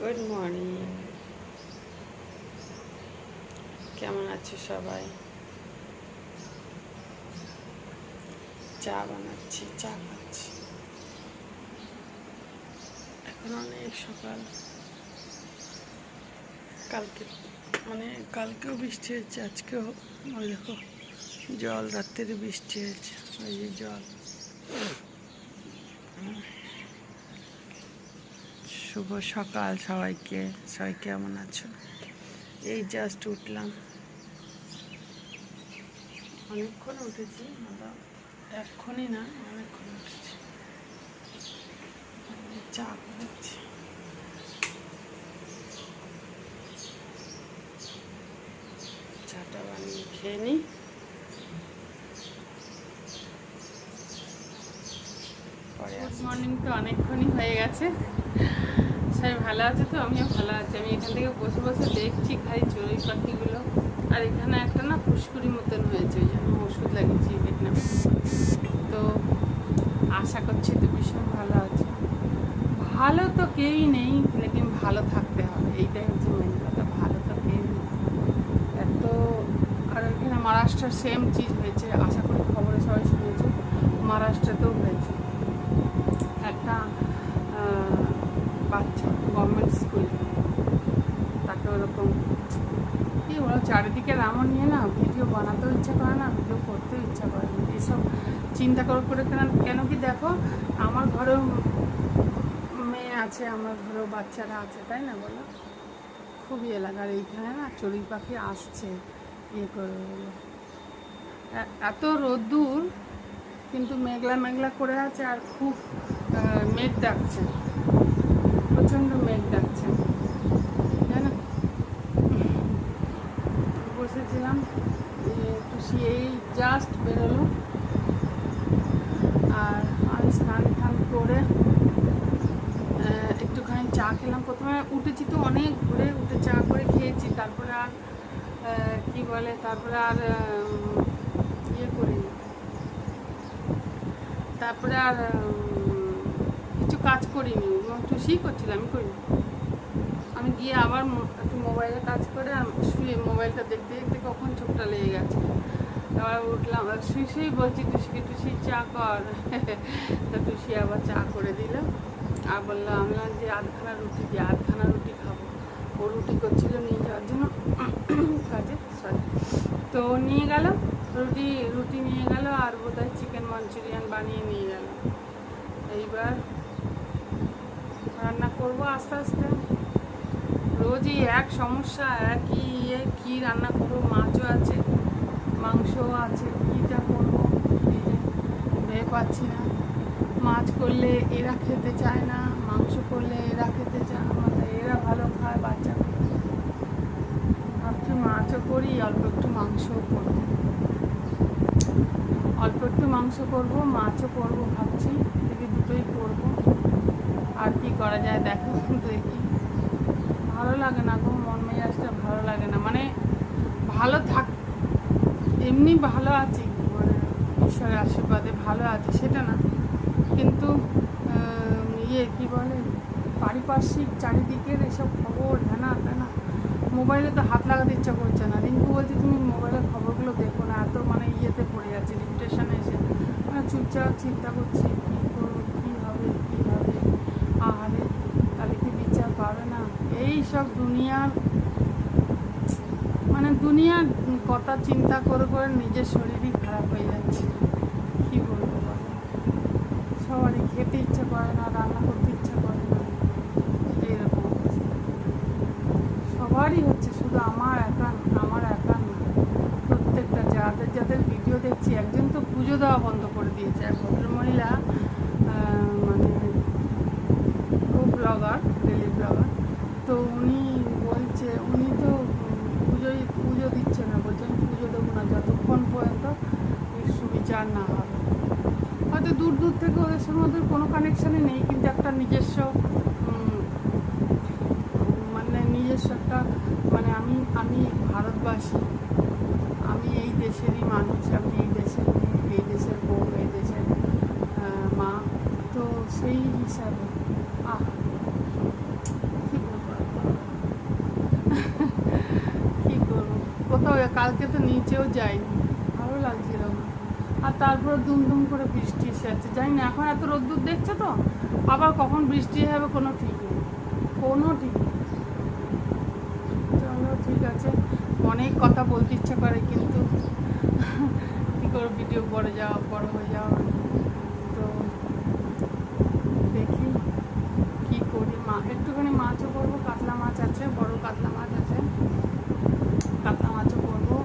Good morning কেমন আছো সবাই? চা বানাচ্ছি, চা খাচ্ছি। এখন অনেক সকাল। কালকে মানে কালকেও বৃষ্টি হয়েছে, আজকেও ওই দেখো জল রাত্রে বৃষ্টি হয়েছে, ওই যে জল। শুভ সকাল সবাইকে। সবাই কেমন আছো? এই জাস্ট উঠলাম। অনেকক্ষণ উঠেছি এক্ষুনি না অনেকক্ষণ উঠেছি। চা খাচ্ছি। চাটা বানিয়ে খেয়ে নিই গুড মর্নিং তো অনেকক্ষণই হয়ে গেছে। সবাই ভালো আছে তো, আমিও ভালো আছি। আমি এখান থেকে বসে বসে দেখছি খালি চড়ুই পাখিগুলো। আর এখানে একটা না ফুসকুড়ি মতন হয়েছে, ওই জন্য ওষুধ লাগিয়েছি দেখলাম তো আশা করছি তো ভীষণ ভালো আছে। ভালো তো কেউই নেই, লেকিন ভালো থাকতে হবে। এইটাই হচ্ছে মেন কথা, ভালো তো কেউই নেই। এত, আর এখানে মহারাষ্ট্রের সেম চিজ হয়েছে, আশা করি খবরে সবাই শুনেছে। মহারাষ্ট্রেতেও হয়েছে। একটা গভর্নমেন্ট স্কুল। তাকে ওরকম কি ওরা চারিদিকে এমন নিয়ে না, ভিডিও বানাতেও ইচ্ছা করে না, ভিডিও করতেও ইচ্ছা করে না। এসব চিন্তা করে করে কেন কেন কি দেখো, আমার ঘরেও মেয়ে আছে, আমার ঘরেও বাচ্চারা আছে, তাই না বলো? খুবই এলাকার এইখানে না চড়ুই পাখি আসছে ইয়ে করে এত রোদ্দুর, কিন্তু মেঘলা মেঘলা করে আছে আর খুব মেঘ ডাকছে। প্রচণ্ড মেঘ ডাকছে। জানো বসেছিলাম একটু এই জাস্ট বেরোলো। আর আমি স্নান টান করে একটুখানি চা খেলাম। প্রথমে উঠেছি তো অনেক ঘুরে উঠে চা করে খেয়েছি। তারপরে আর কি বলে, তারপরে আর ইয়ে করিনি। তারপরে আর কিছু কাজ করিনি। টুসি করছিলাম আমি করিনি। আমি গিয়ে আবার একটু মোবাইলে কাজ করে শুয়ে মোবাইলটা দেখতে দেখতে কখন চোখটা লেগে গেছে। আবার উঠলাম শুয়ে শুয়ে বলছি টুসিকে টুসি চা কর। তা টুসি আবার চা করে দিল। আর বললাম আমি বললাম যে আধখানা রুটি দিয়ে আধখানা রুটি খাব। ও রুটি করছিল নিয়ে যাওয়ার জন্য। কাজে সরি তো নিয়ে গেল, রুটি রুটি নিয়ে গেল আর বোধহয় চিকেন মাঞ্চুরিয়ান বানিয়ে নিয়ে গেল। এইবার করব আস্তে আস্তে। রোজই এক সমস্যা, একই ইয়ে কী রান্না করব, মাছও আছে, মাংসও আছে, কীটা করব ভেবে পাচ্ছি না। মাছ করলে এরা খেতে চায় না, মাংস করলে এরা খেতে চায় মানে এরা ভালো খায় বাচ্চা। ভাবছি মাছও করি, অল্প একটু মাংসও করব। অল্প একটু মাংস করব, মাছও করব ভাবছি দেখি দুটোই করব। আর কি করা যায় দেখো, দেখি। ভালো লাগে না গো, মন মেজাজটা ভালো লাগে না। মানে ভালো থাক, এমনি ভালো আছি মানে ঈশ্বরের আশীর্বাদে ভালো আছি, সেটা না। কিন্তু ইয়ে কি বলে, পারিপার্শ্বিক চারিদিকের এসব খবর হ্যানা ত্যানা মোবাইলে তো হাত লাগাতে ইচ্ছা করছে না। রিঙ্কু বলছে, তুমি মোবাইলের খবরগুলো দেখো না, এত মানে ইয়েতে পড়ে যাচ্ছে ডিপ্রেশনে এসে মানে চুপচাপ চিন্তা করছি কী করব কী হবে কী হবে আহারে তাহলে কি বিচার পাবে না এই সব দুনিয়ার মানে দুনিয়ার কথা চিন্তা করে করে নিজের শরীরই খারাপ হয়ে যাচ্ছে। কী বলব বলো? সবারই খেতে ইচ্ছে করে না, রান্না করতে ইচ্ছে করে না। এরকম সবারই হচ্ছে, শুধু আমার একা আমার একা প্রত্যেকটা যাদের যাদের ভিডিও দেখছি, একজন তো পুজো দেওয়া বন্ধ করে দিয়েছে। এক ভদ্রমহিলা মানে খুব ব্লগার তো উনি বলছে, উনি তো পুজোই, পুজো দিচ্ছে না বলছে আমি পুজো দেবো না, যতক্ষণ পর্যন্ত সুবিচার না হবে হয়তো দূর দূর থেকে ওদের সঙ্গে ওদের কোনো কানেকশানই নেই, কিন্তু একটা নিজস্ব মানে নিজস্ব একটা মানে আমি আমি ভারতবাসী, আমি এই দেশেরই মানুষ, আমি এই দেশের এই দেশের বউ, এই দেশের মা, তো সেই হিসাবে, আহ কি বলব কোথাও কালকে তো নিচেও যাইনি। ভালো লাগছিল আর তারপর দুম দুম করে বৃষ্টি এসে যাচ্ছে জানি না, এখন এত রোদ্দুর দেখছ তো? আবার কখন বৃষ্টি হবে কোনো ঠিক নেই। কোনো ঠিক নেই। চলো, ঠিক আছে। অনেক কথা বলতে ইচ্ছে করে, কিন্তু কী করে ভিডিও বড় যাওয়া, বড় হয়ে যাওয়া। তো দেখি কি করি। মা, একটুখানি মাছও করব। কাতলা মাছ আছে, বড় কাতলা মাছ আছে। কাতলা মাছও করব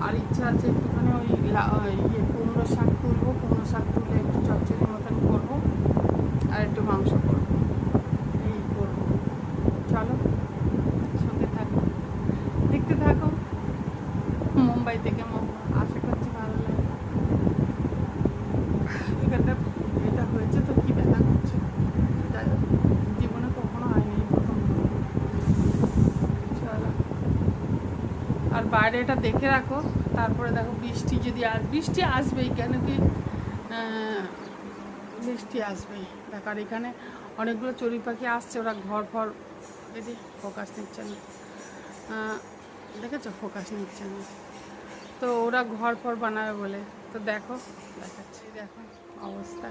আর ইচ্ছা আছে একটুখানি ওই লা- ওই ইয়ে কুমড়ো শাক তুলবো, কুমড়ো শাক তুলে একটু চচ্চড়ি মতন করব আর একটু মাংস করব। এই করব। চলো, সঙ্গে থাকো। দেখতে থাকো। মুম্বাই থেকে আশা করছি ভালো লাগে এখানটা এটা হয়েছে তো কি ব্যথা করছে? জীবনে কখনো হয়নি প্রথম। চলো। আর বাইরে এটা দেখে রাখো। তারপরে দেখো বৃষ্টি যদি আস বৃষ্টি আসবেই, কেন কি বৃষ্টি আসবেই। দেখ, আর এখানে অনেকগুলো চড়ুই পাখি আসছে, ওরা ঘর ফর দিদি ফোকাস নিচ্ছে না। দেখেছ? ফোকাস নিচ্ছে না। তো ওরা ঘর ফর বানাবে বলে। তো দেখো, দেখাচ্ছি, দেখো অবস্থা।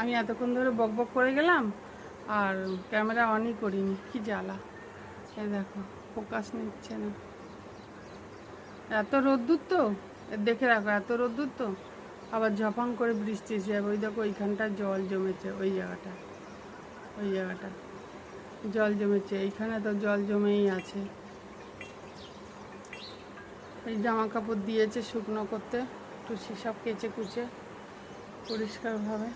আমি এতক্ষণ ধরে বক বক করে গেলাম, আর ক্যামেরা অনই করিনি, কি জ্বালা। দেখো, ফোকাস নিচ্ছে না। এত রোদ্দুর তো? দেখে রাখো, এত রোদ্দুর তো? আবার ঝপাং করে বৃষ্টি এসে যাবে। ওই দেখো ওইখানটা জল জমেছে, ওই জায়গাটা ওই জায়গাটা। জল জমেছে, এইখানে তো জল জমেই আছে। এই জামা কাপড় দিয়েছে শুকনো করতে, একটু সব কেচে কুচে, পরিষ্কারভাবে।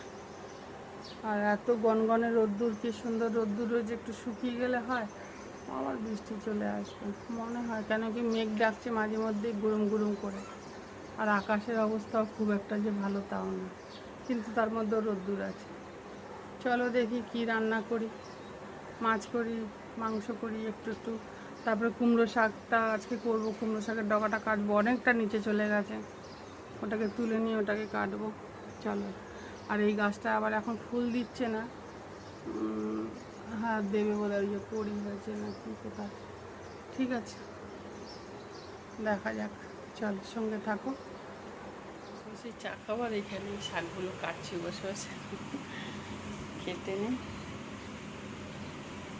আর এত গনগনে রোদ্দুর, কি সুন্দর রোদ্দুর রয়েছে একটু শুকিয়ে গেলে হয়? আবার বৃষ্টি চলে আসবে। মনে হয় কেন কি মেঘ ডাকছে মাঝে মধ্যেই গুরুম গুরুম করে। আর আকাশের অবস্থাও খুব একটা যে ভালো তাও না। কিন্তু তার মধ্যেও রোদ্দুর আছে। চলো দেখি কি রান্না করি। মাছ করি, মাংস করি একটু একটু। তারপরে কুমড়ো শাকটা আজকে করব। কুমড়ো শাকের ডগাটা কাটবো। অনেকটা নিচে চলে গেছে। ওটাকে তুলে নিয়ে ওটাকে কাটবো। চলো। আর এই গাছটা আবার এখন ফুল দিচ্ছে না। হ্যাঁ দেবে বলে ওই যে কড়ি হয়েছে না কি কোথায় ঠিক আছে। দেখা যাক। চল, সঙ্গে থাকো। বসে চা খাবার এখানে, শাকগুলো কাটছি বসে বসে। কেটে নেই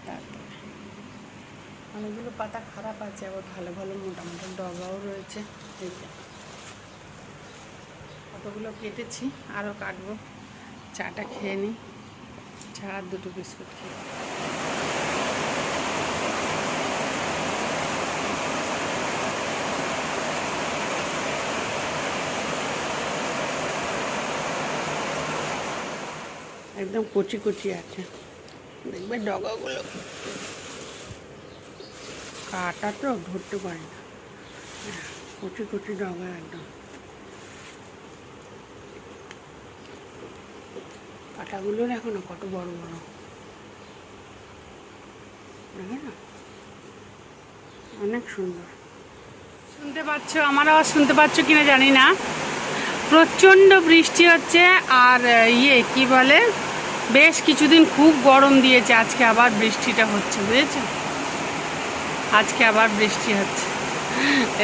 তারপরে। অনেকগুলো পাতা খারাপ আছে, আবার ভালো ভালো মোটামুটি মোটা ডগাও রয়েছে। কতগুলো কেটেছি, আরও কাটবো। চাটা খেয়ে নিই চা আর দুটো বিস্কুট খেয়ে একদম কচি কচি আছে। দেখবে ডগাগুলো কাটা তো ধরতে পারি না। কচি কচি ডগা একদম। কাটাগুলোর এখনও কত বড় বড়? অনেক সুন্দর। শুনতে পাচ্ছ? আমার আওয়াজ শুনতে পাচ্ছ কিনা জানি না। প্রচণ্ড বৃষ্টি হচ্ছে আর ইয়ে কি বলে? বেশ কিছুদিন খুব গরম দিয়েছে। আজকে আবার বৃষ্টিটা হচ্ছে, বুঝেছ? আজকে আবার বৃষ্টি হচ্ছে।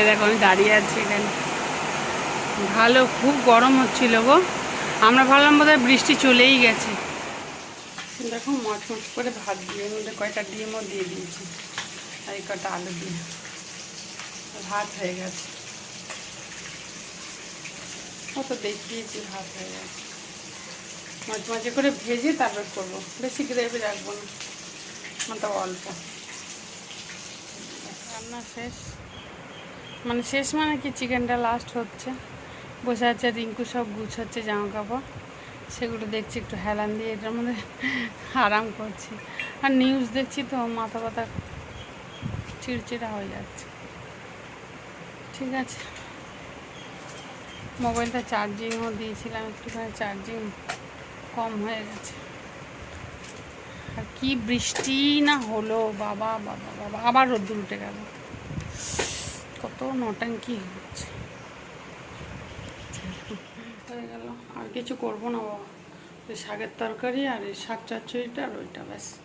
দেখো, আমি দাঁড়িয়ে আছি এখানে। ভালো, খুব গরম হচ্ছিল গো। আমরা ভাবলাম বোধহয় বৃষ্টি চলেই গেছে। দেখো মচমচ করে ভাত দিয়ে মধ্যে কয়টা ডিমও দিয়ে দিয়েছি। আর এই কটা আলু দিয়ে। ভাত হয়ে গেছে। কত দেখিয়েছি, ভাত হয়ে গেছে। মচমচে করে ভেজে তারপর করব। বেশি গ্রেভি রাখব না। মানে অল্প। রান্না শেষ। মানে শেষ মানে কি? চিকেনটা লাস্ট হচ্ছে। বসে আছে, রিঙ্কু সব গুছাচ্ছে জামা কাপড় সেগুলো দেখছি একটু হেলান দিয়ে, এটার মধ্যে আরাম করছি। আর নিউজ দেখছি তো, মাথা ব্যথা চিড়চিড়া হয়ে যাচ্ছে। ঠিক আছে। মোবাইলটা চার্জিংও দিয়েছিলাম, একটুখানি চার্জিং কম হয়ে গেছে। আর কি বৃষ্টি না হলো, বাবা বাবা বাবা, আবার রোদ্দুর উঠে গেল। কত নটাঙ্কি হচ্ছে। হয়ে গেল। আর কিছু করব না, বাবা। ওই শাকের তরকারি আর এই শাক চচ্চড়িটা আর ওইটা, ব্যাস।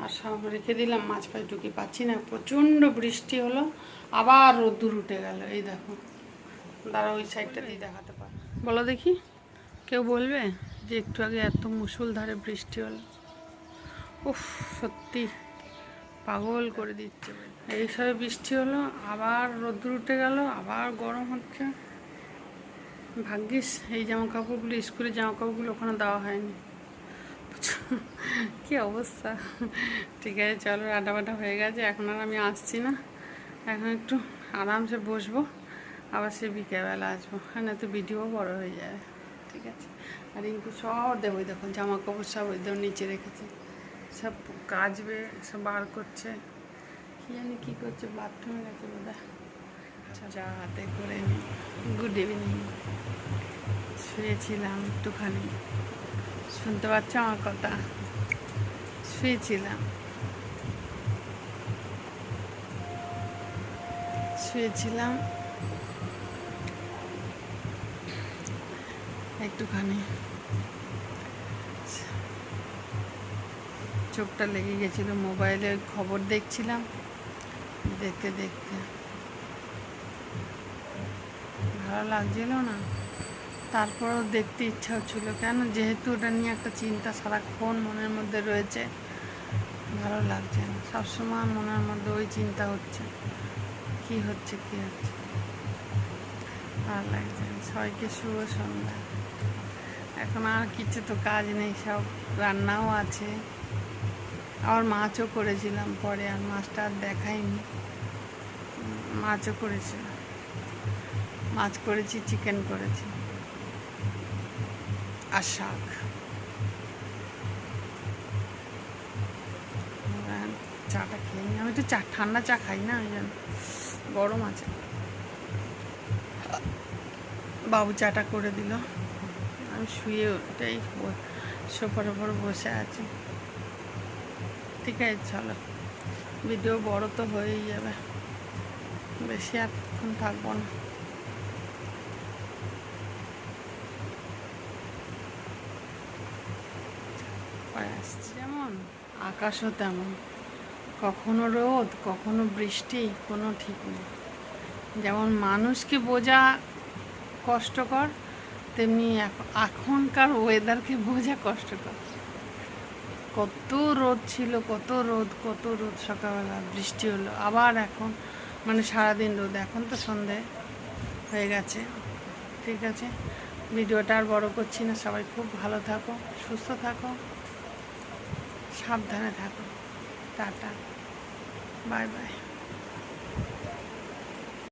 আর সব রেখে দিলাম, মাছ ফাছ ঢুকে পাচ্ছি না। প্রচণ্ড বৃষ্টি হলো, আবার রোদ্দুর উঠে গেল, এই দেখো। দাঁড়া ওই সাইডটা দিয়ে দেখাতে পারো। বলো দেখি, কেউ বলবে যে একটু আগে এত মুসুলধারে বৃষ্টি হলো? উফ, সত্যি পাগল করে দিচ্ছে। এইসবে বৃষ্টি হলো, আবার রোদ্দুর উঠে গেল, আবার গরম হচ্ছে। ভাগ্যিস, এই জামা কাপড়গুলো স্কুলের জামা কাপড়গুলো ওখানে দেওয়া হয়নি। কি অবস্থা? ঠিক আছে, চলো আড্ডা বাড্ডা হয়ে গেছে, এখন আর আমি আসছি না। এখন একটু আরামসে বসবো, আবার সে বিকেলবেলা আসব। না তো ভিডিও বড় হয়ে যাবে ঠিক আছে। আর ইঙ্কু সব দেবো দেখো জামা কাপড় সব ওই দেখো নিচে রেখেছে। সব কাচবে, সব বার করছে। কি জানি কী করছে বাথরুমে গেছে বোধ যা হাতে করে নি গুড ইভিনিং। শুয়েছিলাম একটুখানি। শুনতে পাচ্ছ আমার কথা? শুয়েছিলাম। শুয়েছিলাম। একটুখানি। চোখটা লেগে গেছিল মোবাইলে খবর দেখছিলাম। দেখতে দেখতে। ভালো লাগছিল না। তারপরেও দেখতে ইচ্ছা হচ্ছিল, কেন? যেহেতু ওটা নিয়ে একটা চিন্তা সারাক্ষণ মনের মধ্যে রয়েছে, ভালো লাগছে না। সবসময় মনের মধ্যে ওই চিন্তা হচ্ছে, কি হচ্ছে কি হচ্ছে? ভালো লাগছে। সবাইকে শুভ সন্ধ্যা। এখন আর কিছু তো কাজ নেই, সব রান্নাও আছে। আবার মাছও করেছিলাম পরে, আর মাছটা আর দেখাইনি। মাছও করেছিলাম মাছ করেছি চিকেন করেছি। আর শাক। চাটা খেয়ে নিই। আমি তো চা, ঠান্ডা চা খাই না, ওই জন্য। গরম আছে। বাবু চাটা করে দিল। আমি শুয়ে ওটাই সোফার ওপর বসে আছি। ঠিক আছে, চলো। ভিডিও বড় তো হয়েই যাবে। বেশি এখন থাকব না। পরে আসছি যেমন আকাশও তেমন। কখনো রোদ, কখনো বৃষ্টি, কোনো ঠিক নেই। যেমন মানুষকে বোঝা কষ্টকর, তেমনি এখ- এখনকার ওয়েদারকে বোঝা কষ্টকর। কত রোদ ছিল, কত রোদ কত রোদ সকালবেলা, বৃষ্টি হলো। আবার এখন মানে সারাদিন রোদ। এখন তো সন্ধে হয়ে গেছে, ঠিক আছে? ভিডিওটা আর বড় করছি না। সবাই খুব ভালো থাকো, সুস্থ থাকো। সাবধানে থাকো। টাটা। Bye bye.